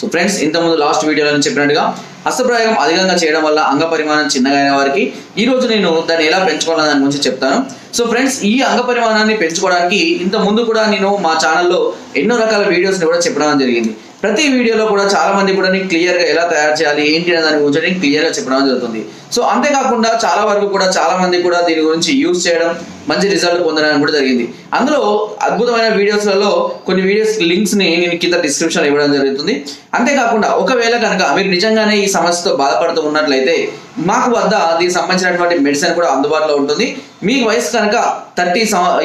So friends ఇంతకుముందు last వీడియోలో చెప్పినట్టుగా హస్తప్రయోగం అధికంగా చేయడం వల్ల అంగ పరిమాణం చిన్నగా అయిన వారికి ఈ రోజు నేను దాన్ని ఎలా పెంచుకోవాలని దాని గురించి చెప్తాను. సో ఫ్రెండ్స్ ఈ అంగ పరిమాణాన్ని పెంచుకోవడానికి ఇంత ముందు కూడా నేను మా ఛానల్లో ఎన్నో రకాల వీడియోస్ని కూడా చెప్పడం జరిగింది. ప్రతి వీడియోలో కూడా చాలా మంది కూడా నేను క్లియర్గా ఎలా తయారు చేయాలి ఏంటి అనే దాని గురించి నేను క్లియర్గా చెప్పడం జరుగుతుంది. సో అంతేకాకుండా చాలా వరకు కూడా చాలా మంది కూడా దీని గురించి యూజ్ చేయడం మంచి రిజల్ట్ పొందడం కూడా జరిగింది. అందులో అద్భుతమైన వీడియోస్లలో కొన్ని వీడియోస్ లింక్స్ని నేను కింద డిస్క్రిప్షన్ ఇవ్వడం జరుగుతుంది. అంతేకాకుండా ఒకవేళ కనుక మీరు నిజంగానే ఈ సమస్యతో బాధపడుతూ ఉన్నట్లయితే మాకు వద్ద దీనికి సంబంధించినటువంటి మెడిసిన్ కూడా అందుబాటులో ఉంటుంది. మీ వయసు కనుక thirty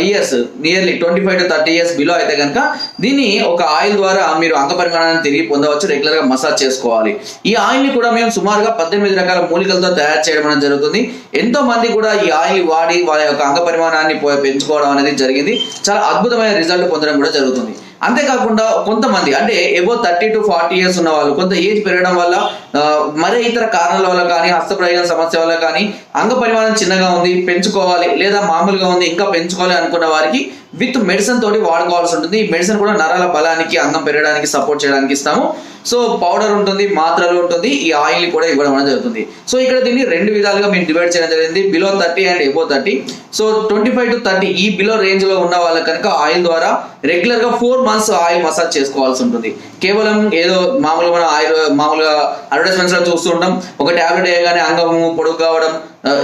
years nearly twenty five to thirty years below అయితే కనుక దీన్ని ఒక ఆయిల్ ద్వారా మీరు అంగ పరిమాణాన్ని తిరిగి పొందవచ్చు. రెగ్యులర్గా మసాజ్ చేసుకోవాలి. ఈ ఆయిల్ని కూడా మేము సుమారుగా పద్దెనిమిది రకాల మూలికలతో తయారు చేయడం అనేది జరుగుతుంది. ఎంతో మంది కూడా ఈ ఆయిల్ వాడి వాళ్ళ యొక్క అంగ పరిమాణాన్ని పెంచుకోవడం అనేది జరిగింది. చాలా అద్భుతమైన రిజల్ట్ పొందడం కూడా జరుగుతుంది. అంతేకాకుండా కొంతమంది అంటే above thirty to forty years ఉన్న వాళ్ళు కొంత ఏజ్ పెరగడం వల్ల మరే ఇతర కారణాల వల్ల కానీ హస్తప్రయోగం సమస్య వల్ల కానీ అంగ పరిమాణం చిన్నగా ఉంది పెంచుకోవాలి లేదా మామూలుగా ఉంది ఇంకా పెంచుకోవాలి అనుకున్న వారికి విత్ మెడిసిన్ తోటి వాడుకోవాల్సి ఉంటుంది. ఈ మెడిసిన్ కూడా నరాల బలానికి అంగం పెరగడానికి సపోర్ట్ చేయడానికి ఇస్తాము. సో పౌడర్ ఉంటుంది మాత్రలు ఉంటుంది ఈ ఆయిల్ కూడా ఇవ్వడం అనేది జరుగుతుంది. సో ఇక్కడ దీన్ని రెండు విధాలుగా మేము డివైడ్ చేయడం జరిగింది below thirty and above thirty so twenty five to thirty ఈ బిలో రేంజ్లో ఉన్న వాళ్ళకి కనుక ఆయిల్ ద్వారా రెగ్యులర్గా ఫోర్ మంత్స్ ఆయిల్ మసాజ్ చేసుకోవాల్సి ఉంటుంది. కేవలం ఏదో మామూలుగా మన ఆయిల్ మామూలుగా అడ్వర్టైజ్మెంట్స్లో చూస్తూ ఒక టాబ్లెట్ వేయగానే అంగము పొడుగు కావడం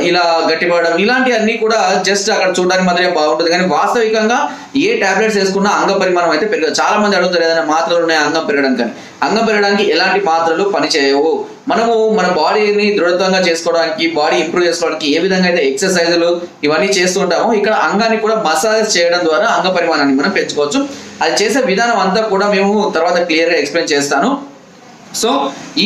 ఇలా గట్టిపడడం ఇలాంటివన్నీ కూడా జస్ట్ అక్కడ చూడడానికి మాత్రమే బాగుంటుంది. కానీ వాస్తవికంగా ఏ టాబ్లెట్స్ వేసుకున్నా అంగ పరిమాణం అయితే పెరగదు. చాలా మంది అడుగుతారు ఏదైనా మాత్రలు ఉన్నాయి? అంగం పెరగడం కానీ. అంగం పెరగడానికి ఎలాంటి మాత్రలు పనిచేయవు? మనము మన బాడీని దృఢత్వంగా చేసుకోవడానికి బాడీ ఇంప్రూవ్ చేసుకోవడానికి ఏ విధంగా అయితే ఎక్సర్సైజులు ఇవన్నీ చేస్తూ ఉంటామో ఇక్కడ అంగాన్ని కూడా మసాజ్ చేయడం ద్వారా అంగ పరిమాణాన్ని మనం పెంచుకోవచ్చు. అది చేసే విధానం అంతా కూడా మేము తర్వాత క్లియర్గా ఎక్స్ప్లెయిన్ చేస్తాను. సో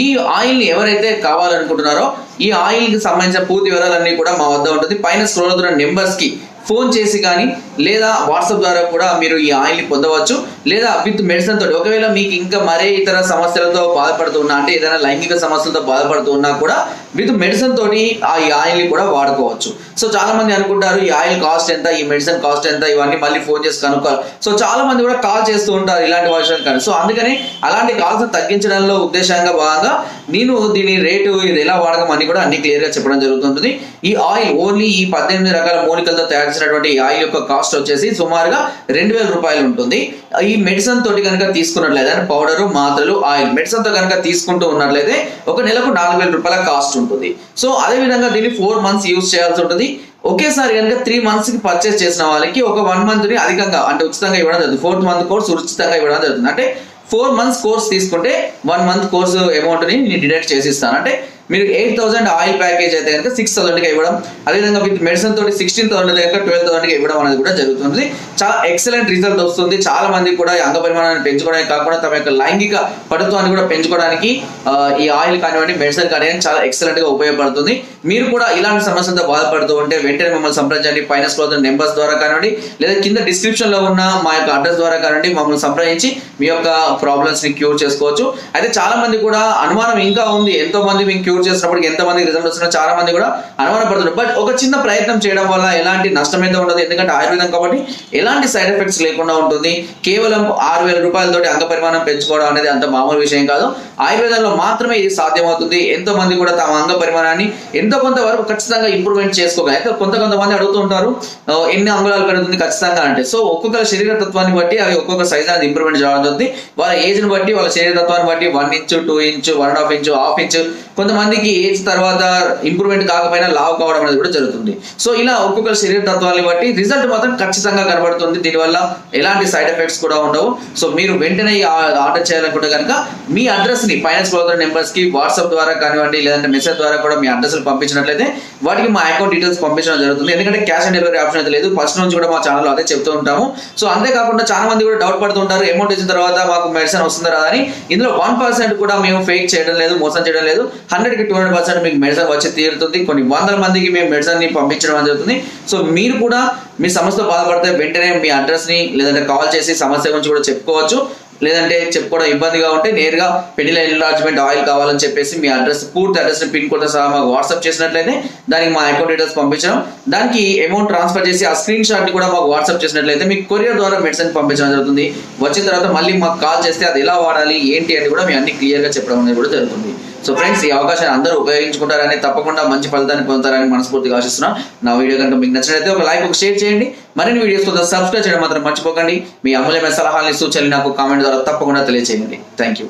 ఈ ఆయిల్ని ఎవరైతే కావాలనుకుంటున్నారో ఈ ఆయిల్కి సంబంధించిన పూర్తి వివరాలన్నీ కూడా మా వద్ద ఉంటుంది. పైన స్క్రోల్ అవుతున్న నెంబర్స్కి ఫోన్ చేసి కానీ లేదా వాట్సాప్ ద్వారా కూడా మీరు ఈ ఆయిల్ని పొందవచ్చు. లేదా విత్ మెడిసిన్ తోటి. ఒకవేళ మీకు ఇంకా మరే ఇతర సమస్యలతో బాధపడుతున్నా అంటే ఏదైనా లైంగిక సమస్యలతో బాధపడుతున్నా కూడా విత్ మెడిసిన్ తోటి ఆ ఈ ఆయిల్ని కూడా వాడుకోవచ్చు. సో చాలా మంది అనుకుంటారు ఈ ఆయిల్ కాస్ట్ ఎంత ఈ మెడిసిన్ కాస్ట్ ఎంత ఇవన్నీ మళ్ళీ ఫోన్ చేసి కనుక్కోవాలి. సో చాలా మంది కూడా కాల్ చేస్తూ ఉంటారు ఇలాంటి విషయాలు కానీ. సో అందుకని అలాంటి కాల్స్ తగ్గించడంలో ఉద్దేశంగా భాగంగా నేను దీని రేటు ఇది ఎలా వాడకం అని కూడా అన్ని క్లియర్గా చెప్పడం జరుగుతుంటుంది. ఈ ఆయిల్ ఓన్లీ ఈ పద్దెనిమిది రకాల మూలికలతో తయారు చేసినటువంటి ఆయిల్ యొక్క కాస్ట్ వచ్చేసి సుమారుగా రెండు వేల రూపాయలు ఉంటుంది. ఈ మెడిసిన్ తోటి కనుక తీసుకున్నట్లయితే అంటే పౌడర్ మాత్రలు ఆయిల్ మెడిసిన్తో కనుక తీసుకుంటూ ఉన్నట్లయితే ఒక నెలకు నాలుగు వేల రూపాయల కాస్ట్ ఉంటుంది. సో అదే విధంగా దీన్ని ఫోర్ మంత్స్ యూజ్ చేయాల్సి ఉంటుంది. ఒకేసారి కనుక త్రీ మంత్స్కి పర్చేస్ చేసిన వాళ్ళకి ఒక వన్ మంత్ని అధికంగా అంటే ఉచితంగా ఇవ్వడం జరుగుతుంది. ఫోర్త్ మంత్ కోర్స్ ఉచితంగా ఇవ్వడం జరుగుతుంది. అంటే ఫోర్ మంత్స్ కోర్స్ తీసుకుంటే వన్ మంత్ కోర్స్ అమౌంట్ని నేను డిడక్ట్ చేసి ఇస్తాను. అంటే మీరు ఎయిట్ థౌసండ్ ఆయిల్ ప్యాకేజ్ అయితే కనుక సిక్స్ థౌసండ్కి ఇవ్వడం అదేవిధంగా విత్ మెడిసిన్ తోటి సిక్స్టీన్ థౌసండ్ కనుక ట్వెల్వ్ థౌసండ్కి ఇవ్వడం అనేది కూడా జరుగుతుంది. చాలా ఎక్సలెంట్ రిజల్ట్ వస్తుంది. చాలా మంది కూడా ఈ అంగ పరిమాణాన్ని పెంచుకోవడానికి కాకుండా తమ యొక్క లైంగిక పటుత్వాన్ని కూడా పెంచుకోవడానికి ఈ ఆయిల్ కానివ్వండి మెడిసిన్ కానివ్వండి చాలా ఎక్సలెంట్గా ఉపయోగపడుతుంది. మీరు కూడా ఇలాంటి సమస్యలతో బాధపడుతూ ఉంటే వెంటనే మమ్మల్ని సంప్రదించండి. పైన స్క్రోల్ నెంబర్స్ ద్వారా కానివ్వండి లేదా కింద డిస్క్రిప్షన్లో ఉన్న మా యొక్క అడ్రస్ ద్వారా కానివ్వండి మమ్మల్ని సంప్రదించి మీ యొక్క ప్రాబ్లమ్స్ని క్యూర్ చేసుకోవచ్చు. అయితే చాలా మంది కూడా అనుమానం ఇంకా ఉంది. ఎంతో మంది మేము క్యూర్ చేసినప్పటికి ఎంత మంది రిజల్ట్ వస్తున్నా చాలా మంది కూడా అనుమానపడుతున్నారు. బట్ ఒక చిన్న ప్రయత్నం చేయడం వల్ల ఎలాంటి నష్టం అయితే ఉండదు. ఎందుకంటే ఆయుర్వేదం కాబట్టి ఎలాంటి సైడ్ ఎఫెక్ట్స్ లేకుండా ఉంటుంది. కేవలం ఆరు వేల రూపాయలతోటి అంగ పరిమాణం పెంచుకోవడం అనేది అంత మామూలు విషయం కాదు. ఆయుర్వేదంలో మాత్రమే ఇది సాధ్యమవుతుంది. ఎంతో మంది కూడా తమ అంగ పరిమాణాన్ని ఎంతో కొంత వరకు ఖచ్చితంగా ఇంప్రూవ్మెంట్ చేసుకోగలరు. అయితే కొంత కొంతమంది అడుగుతుంటారు ఎన్ని అంగుళాలు పెరుగుతుంది? ఖచ్చితంగా అంటే. సో ఒక్కొక్క శరీర తత్వాన్ని బట్టి అవి ఒక్కొక్క సైజ్ అనేది ఇంప్రూవ్మెంట్ జరుగుతుంది. వాళ్ళ ఏజ్ని బట్టి వాళ్ళ శరీర తత్వాన్ని బట్టి one inch two inch one and half inch half inch మందికి ఏజ్ తర్వాత ఇంప్రూవ్మెంట్ కాకపోయినా లావ్ కావడం అనేది కూడా జరుగుతుంది. సో ఇలా ఒక్కొక్క శరీర తత్వాన్ని బట్టి రిజల్ట్ మాత్రం ఖచ్చితంగా కనబడుతుంది. దీనివల్ల ఎలాంటి సైడ్ ఎఫెక్ట్స్ కూడా ఉండవు. సో మీరు వెంటనే ఆర్డర్ చేయాలనుకుంటే కనుక మీ అడ్రస్ని ఫైనాన్స్ బ్రోకర్ నెంబర్స్కి వాట్సాప్ ద్వారా కానివ్వండి లేదంటే మెసేజ్ ద్వారా కూడా మీ అడ్రస్ పంపించినట్లయితే వాటికి మా అకౌంట్ డీటెయిల్స్ పంపించడం జరుగుతుంది. ఎందుకంటే క్యాష్ ఆన్ డెలివరీ ఆప్షన్ అయితే లేదు. ఫస్ట్ నుంచి కూడా మా ఛానల్ అదే చెప్తూ ఉంటాము. సో అంతేకాకుండా చాలా మంది కూడా డౌట్ పడుతుంటారు అమౌంట్ ఇచ్చిన తర్వాత మాకు మెడిసిన్ వస్తుందా అని. ఇందులో వన్ పర్సెంట్ కూడా మేము ఫేక్ చేయడం లేదు మోసం చేయడం లేదు. హండ్రెడ్ హండ్రెడ్కి టూ హండ్రెడ్ పర్సెంట్ మీకు మెడిసిన్ వచ్చి తీరుతుంది. కొన్ని వందల మందికి మేము మెడిసిన్ని పంపించడం జరుగుతుంది. సో మీరు కూడా మీ సమస్యతో బాధపడితే వెంటనే మీ అడ్రస్ని లేదంటే కాల్ చేసి సమస్య గురించి కూడా చెప్పుకోవచ్చు. లేదంటే చెప్పుకోవడం ఇబ్బందిగా ఉంటే నేరుగా పెళ్ళిల ఎన్లార్జ్మెంట్ ఆయిల్ కావాలని చెప్పేసి మీ అడ్రస్ పూర్తి అడ్రస్ పిన్ కోడ్ సహా మాకు వాట్సాప్ చేసినట్లయితే దానికి మా అకౌంట్ డీటెయిల్స్ పంపించడం. దానికి అమౌంట్ ట్రాన్స్ఫర్ చేసి ఆ స్క్రీన్ షాట్ని కూడా మాకు వాట్సాప్ చేసినట్లయితే మీకు కొరియర్ ద్వారా మెడిసిన్ పంపించడం జరుగుతుంది. వచ్చిన తర్వాత మళ్ళీ మాకు కాల్ చేస్తే అది ఎలా వాడాలి ఏంటి అని కూడా మేము అన్ని క్లియర్గా చెప్పడం అనేది కూడా జరుగుతుంది. సో ఫ్రెండ్స్ ఈ అవకాశాన్ని అందరూ ఉపయోగించుకుంటారని తప్పకుండా మంచి ఫలితాన్ని పొందుతారని మనస్ఫూర్తిగా ఆశిస్తున్నాం. నా వీడియో కనుక మీకు నచ్చినట్లయితే ఒక లైక్ ఒక షేర్ చేయండి. మరిన్ని వీడియోస్ కోసం సబ్స్క్రైబ్ చేయడం మాత్రం మర్చిపోకండి. మీ అమూల్యమైన సలహాలని సూచనలు నాకు కామెంట్ ద్వారా తప్పకుండా తెలియజేయండి థ్యాంక్ యూ